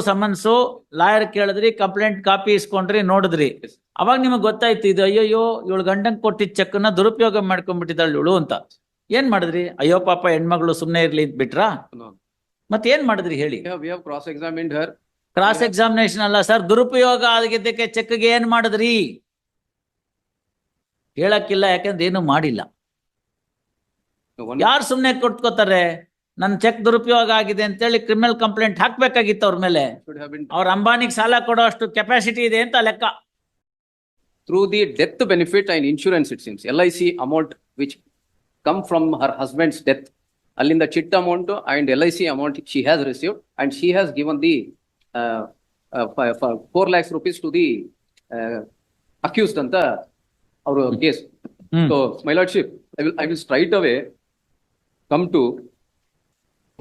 Summons lawyer ಕೇಳಿದ್ರಿ complaint copy ಇಸ್ಕೊಂಡ್ರಿ ನೋಡಿದ್ರಿ. ಅವಾಗ ನಿಮಗ್ ಗೊತ್ತಾಯ್ತು ಇದು ಅಯ್ಯಯ್ಯೋ ಇವಳು ಗಂಡಂಗ್ ಕೊಟ್ಟಿದ್ ಚೆಕ್ನ ದುರುಪಯೋಗ ಮಾಡ್ಕೊಂಡ್ಬಿಟ್ಟಿದ್ದಾಳೆ ಇವಳು ಅಂತ. ಏನ್ ಮಾಡಿದ್ರಿ? ಅಯ್ಯೋ ಪಾಪ ಹೆಣ್ಮಗಳು ಸುಮ್ನೆ ಇರ್ಲಿ ಅಂತ ಬಿಟ್ರಾ. ಮತ್ತೆ ಏನ್ ಮಾಡಿದ್ರಿ ಹೇಳಿ? Cross examine her. Cross examination ಅಲ್ಲ ಸರ್ ದುರುಪಯೋಗ ಆಗಿದ್ದಕ್ಕೆ ಚೆಕ್ಗೆ ಏನ್ ಮಾಡಿದ್ರಿ? ಹೇಳಕ್ಕಿಲ್ಲ ಯಾಕಂದ್ರೆ ಏನು ಮಾಡಿಲ್ಲ. ಯಾರು ಸುಮ್ನೆ ಕೊಟ್ಕೋತಾರೆ? ನನ್ ಚೆಕ್ ದುರುಪಯೋಗ ಆಗಿದೆ ಅಂತೇಳಿ ಕ್ರಿಮಿನಲ್ ಕಂಪ್ಲೇಂಟ್ ಹಾಕ್ಬೇಕಾಗಿತ್ತು ಅವ್ರ ಮೇಲೆ. ಅವ್ರ ಅಂಬಾನಿಗೆ ಸಾಲ ಕೊಡೋ ಅಷ್ಟು ಕೆಪಾಸಿಟಿ ಇದೆ ಅಂತ ಲೆಕ್ಕ. Through the death benefit and insurance it seems L I C amount which come from her husband's death ಅಲ್ಲಿಂದ chit amount and L I C amount she has received and she has given the four lakhs rupees to the accused ಅಂತ ಅವರು case. So So, my I will will, I will straight away come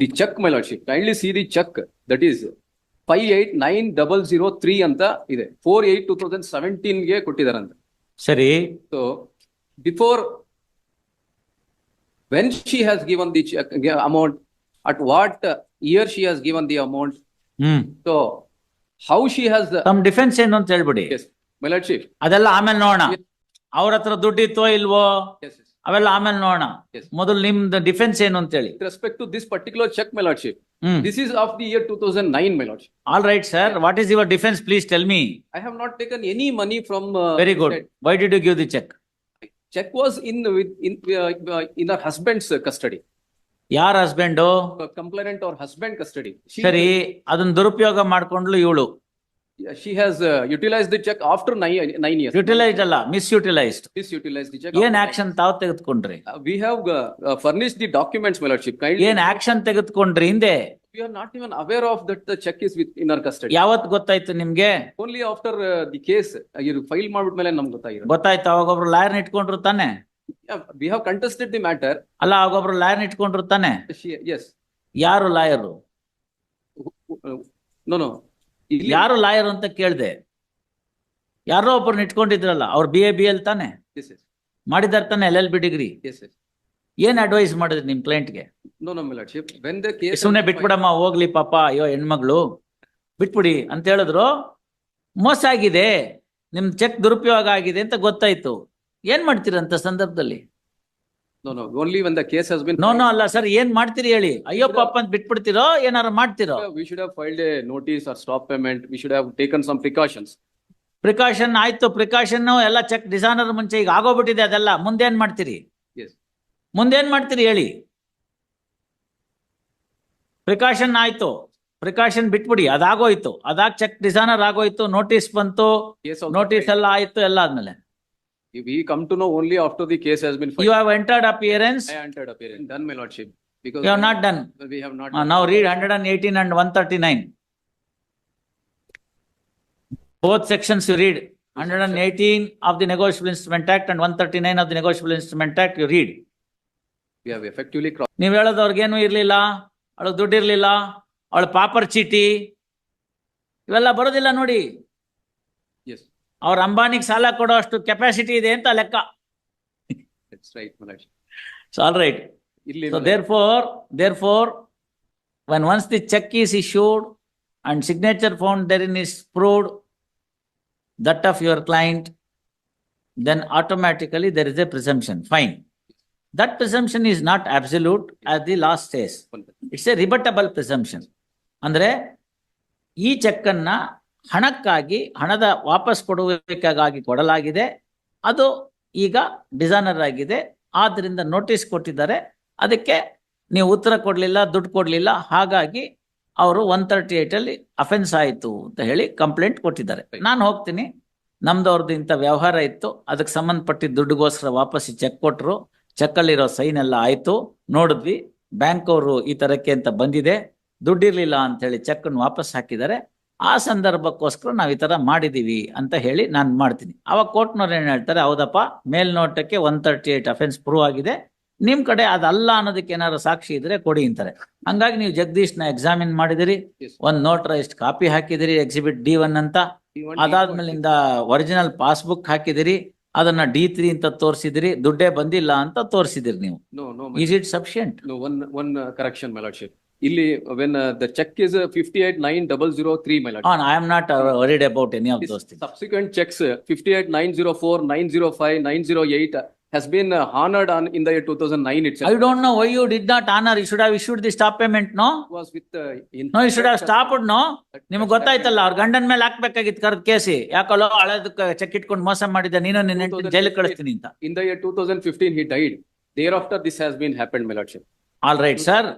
to cheque my lordship kindly see the cheque that is five eight nine double zero three ಅಂತ ಇದೆ. Four eight two thousand ಸೆವೆಂಟೀನ್ಗೆ ಕೊಟ್ಟಿದಾರಂತೆ ಸರಿ. So before when she has given the amount at what year she has given the amount so how she has ತಮ್ಮ defence ಏನು ಅಂತ ಹೇಳ್ಬಿಡಿ. My lordship ಅದೆಲ್ಲ ಆಮೇಲೆ ನೋಡೋಣ. ಅವ್ರ ಹತ್ರ ದುಡ್ಡಿತ್ತೋ ಇಲ್ವೋ? ಅವೆಲ್ಲ ಆಮೇಲೆ ನೋಡೋಣ. ಮೊದಲು ನಿಮ್ದು ಡಿಫೆನ್ಸ್ ಏನು ಅಂತ ಹೇಳಿ respect to this particular cheque my lordship hmm. This is of the year two thousand nine my lordship all right sir what is your defence please tell me I have not taken any money from very good why did you give the cheque cheque was in in in our husband's custody ಯಾರ husband complaint our husband custody ಸರಿ ಅದನ್ನ ದುರುಪಯೋಗ ಮಾಡ್ಕೊಂಡ್ಲು ಇವಳು. She has uh, utilized the check after nine nine years utilised ಅಲ್ಲ miss utilised misutilized the check ಏನ್ after action ತಾವ್ ತೆಗೆದುಕೊಂಡ್ರಿ nine- Uh, we have uh, uh, furnished the documents my lordship kindly ಏನ್ ಆಕ್ಷನ್ ತೆಗೆದುಕೊಂಡ್ರಿ ಹಿಂದೆ we are not even aware of that the check is with in our custody ಯಾವತ್ ಗೊತ್ತಾಯ್ತು ನಿಮ್ಗೆ only after uh, the case uh, you file ಮಾಡ್ಬಿಟ್ಮೇಲೆ ನಮ್ಗೆ gottayiru ಗೊತ್ತಾಯ್ತು ಅವಾಗೊಬ್ರು ಲಾಯರ್ನ ಇಟ್ಕೊಂಡ್ರು ತಾನೆ Yeah, we have contested the matter alla ಅವಾಗೊಬ್ರು ಲಾಯರ್ನ ಇಟ್ಕೊಂಡ್ರು ತಾನೆ yes ಯಾರು lawyer Uh, no no ಇಲ್ಲಿ- ಯಾರು ಲಾಯರ್ ಅಂತ ಕೇಳ್ದೆ. ಯಾರೋ ಒಬ್ಬರನ್ನ ಇಟ್ಕೊಂಡಿದ್ರಲ್ಲ ಅವ್ರು ಬಿ ಎ ಬಿ ಎಲ್ ತಾನೆ? ಮಾಡಿದಾರ ತಾನೆ ಎಲ್ ಎಲ್ ಬಿ ಡಿಗ್ರಿ ಏನ್ ಅಡ್ವೈಸ್ ಮಾಡಿದ್ರಿ ನಿಮ್ ಕ್ಲೈಂಟ್ಗೆ ಸುಮ್ನೆ ಬಿಟ್ಬಿಡಮ್ಮ ಹೋಗ್ಲಿ ಪಾಪ ಅಯ್ಯೋ ಹೆಣ್ಮಗಳು. ಬಿಟ್ಬಿಡಿ ಅಂತ ಹೇಳಿದ್ರು. ಮೋಸ ಆಗಿದೆ. ನಿಮ್ ಚೆಕ್ ದುರುಪಯೋಗ ಆಗಿದೆ ಅಂತ ಗೊತ್ತಾಯ್ತು. ಏನ್ ಮಾಡ್ತೀರಂತ ಸಂದರ್ಭದಲ್ಲಿ? No no only when the case has been no no ಅಲ್ಲ ಸರ್ ಏನ್ ಮಾಡ್ತೀರಿ ಹೇಳಿ? ಅಯ್ಯೋ ಪಾಪ ಅಂತ ಬಿಟ್ಬಿಡ್ತೀರೋ ಏನಾರ ಮಾಡ್ತೀರೋ? We should have filed a notice or stop payment. We should have taken some precautions. Precaution ಆಯ್ತು ಪ್ರಿಕಾಷನ್ ಎಲ್ಲ ಚೆಕ್ ಡಿಸೈನರ್ ಮುಂಚೆ ಈಗ ಆಗೋಗ್ಬಿಟ್ಟಿದೆ ಅದೆಲ್ಲ. ಮುಂದೇನ್ ಮಾಡ್ತೀರಿ? Yes. ಮುಂದೇನ್ ಮಾಡ್ತೀರಿ ಹೇಳಿ? ಪ್ರಿಕಾಷನ್ ಆಯ್ತು. ಪ್ರಿಕಾಷನ್ ಬಿಟ್ಬಿಡಿ ಅದಾಗೋಯ್ತು. ಅದಾಗ ಚೆಕ್ ಡಿಸೈನರ್ ಆಗೋಯ್ತು ನೋಟಿಸ್ ಬಂತು. Also notice filed. ಎಲ್ಲ ಆಯ್ತು ಎಲ್ಲ ಆದ್ಮೇಲೆ. We come to know only after the case has been you filed. Have entered appearance I entered appearance, done my lordship. Because you have not done we have not. ನಾವು read hundred and eighteen and one thirty nine both sections you read, hundred and eighteen of the negotiable instrument act and one thirty-nine of the negotiable instrument act you read. We have effectively crossed. ನೀವ್ ಹೇಳೋದು ಅವ್ರಿಗೇನು ಇರ್ಲಿಲ್ಲ ಅವಳು ದುಡ್ಡು ಇರ್ಲಿಲ್ಲ ಅವಳ pauper ಚೀಟಿ ಇವೆಲ್ಲ ಬರೋದಿಲ್ಲ ನೋಡಿ Yes, ಅವ್ರ ಅಂಬಾನಿಗೆ ಸಾಲ ಕೊಡೋ ಅಷ್ಟು ಕೆಪಾಸಿಟಿ ಇದೆ ಅಂತ ಲೆಕ್ಕ. When once the cheque is issued and signature found therein is proved that of your client then automatically there is a presumption fine that presumption is not absolute as the last stays it's a rebuttable presumption ಅಂದ್ರೆ ಈ check ಅನ್ನ ಹಣಕ್ಕಾಗಿ, ಹಣದ ವಾಪಸ್ ಕೊಡುವಿಕೆಗಾಗಿ ಕೊಡಲಾಗಿದೆ. ಅದು ಈಗ designer ಆಗಿದೆ. ಆದ್ರಿಂದ ನೋಟಿಸ್ ಕೊಟ್ಟಿದ್ದಾರೆ. ಅದಕ್ಕೆ ನೀವು ಉತ್ತರ ಕೊಡಲಿಲ್ಲ, ದುಡ್ಡು ಕೊಡಲಿಲ್ಲ. ಹಾಗಾಗಿ ಅವರು ಒನ್ ತರ್ಟಿ ಏಟ್ ಅಲ್ಲಿ ಅಫೆನ್ಸ್ ಆಯಿತು ಅಂತ ಹೇಳಿ ಕಂಪ್ಲೇಂಟ್ ಕೊಟ್ಟಿದ್ದಾರೆ. ನಾನು ಹೋಗ್ತೀನಿ. ನಮ್ದವ್ರದ್ದು ಇಂಥ ವ್ಯವಹಾರ ಇತ್ತು. ಅದಕ್ಕೆ ಸಂಬಂಧಪಟ್ಟಿದ್ದ ದುಡ್ಡುಗೋಸ್ಕರ ವಾಪಸ್ ಚೆಕ್ ಕೊಟ್ಟರು ಚೆಕ್ಕಲ್ಲಿರೋ ಸೈನ್ ಎಲ್ಲ ಆಯಿತು. ನೋಡಿದ್ವಿ. ಬ್ಯಾಂಕ್ ಅವರು ಈ ತರಕ್ಕೆ ಅಂತ ಬಂದಿದೆ. ದುಡ್ಡಿರಲಿಲ್ಲ ಅಂತ ಹೇಳಿ ಚೆಕ್ ಅನ್ನು ವಾಪಸ್ ಹಾಕಿದ್ದಾರೆ. ಆ ಸಂದರ್ಭಕ್ಕೋಸ್ಕರ ನಾವು ಈ ತರ ಮಾಡಿದೀವಿ ಅಂತ ಹೇಳಿ ನಾನು ಮಾಡ್ತೀನಿ. ಅವಾಗ ಕೋರ್ಟ್ನವ್ರು ಏನ್ ಹೇಳ್ತಾರೆ ಹೌದಪ್ಪ ಮೇಲ್ನೋಟಕ್ಕೆ one thirty eight offence prove ಆಗಿದೆ. ನಿಮ್ ಕಡೆ ಅದಲ್ಲ ಅನ್ನೋದಕ್ಕೆ ಏನಾದ್ರು ಸಾಕ್ಷಿ ಇದ್ರೆ ಕೊಡಿ ಅಂತಾರೆ. ಹಂಗಾಗಿ ನೀವು ಜಗದೀಶ್ನ ಎಕ್ಸಾಮಿನ್ ಮಾಡಿದಿರಿ. ಒಂದ್ ನೋಟ್ರ ಇಷ್ಟು ಕಾಪಿ ಹಾಕಿದಿರಿ ಎಕ್ಸಿಬಿಟ್ ಡಿ ಒನ್ ಅಂತ. ಅದಾದ್ಮೇಲಿಂದ ಒರಿಜಿನಲ್ ಪಾಸ್ಬುಕ್ ಹಾಕಿದಿರಿ. ಅದನ್ನ ಡಿ ತ್ರೀ ಅಂತ ತೋರಿಸಿದಿರಿ. ದುಡ್ಡೇ ಬಂದಿಲ್ಲ ಅಂತ ತೋರಿಸಿದಿರಿ ನೀವು. Is it sufficient one correction one ಇಲ್ಲಿ when the cheque is fifty eight nine double zero three mile I am not worried about any of those subsequent cheques fifty eight nine zero four nine zero five nine zero eight has been honoured on in there two thousand nine it's I don't know why you did not honour you should have issued the stop payment no was with no you should have stop no ನಿಮ್ಗೆ ಗೊತ್ತಾಯ್ತಲ್ಲ ಅವ್ರ ಗಂಡನ್ ಮೇಲೆ ಹಾಕ್ಬೇಕಾಗಿತ್ತು ಕರೆದ್ ಕೇಸಿ. ಯಾಕೋ ಹಳೆದಕ್ಕೆ check ಇಟ್ಕೊಂಡು ಮೋಸ ಮಾಡಿದ್ದೆ ನೀನು ನಿನ್ನೆ ಜೈಲಿಗೆ ಕಳಿಸ್ತೀನಿ ಅಂತ. In there year two thousand fifteen he died thereafter this has been happen my lordship all right sir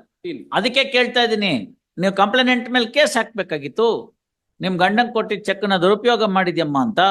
ಅದಕ್ಕೆ ಕೇಳ್ತಾ ಇದ್ದೀನಿ, ನೀವು ಕಂಪ್ಲೇಂಟ್ ಮೇಲೆ ಕೇಸ್ ಹಾಕ್ಬೇಕಾಗಿತ್ತು, ನಿಮ್ ಗಂಡನ್ ಕೊಟ್ಟಿದ್ದ ಚೆಕ್ನ ದುರುಪಯೋಗ ಮಾಡಿದ್ಯಮ್ಮ ಅಂತ.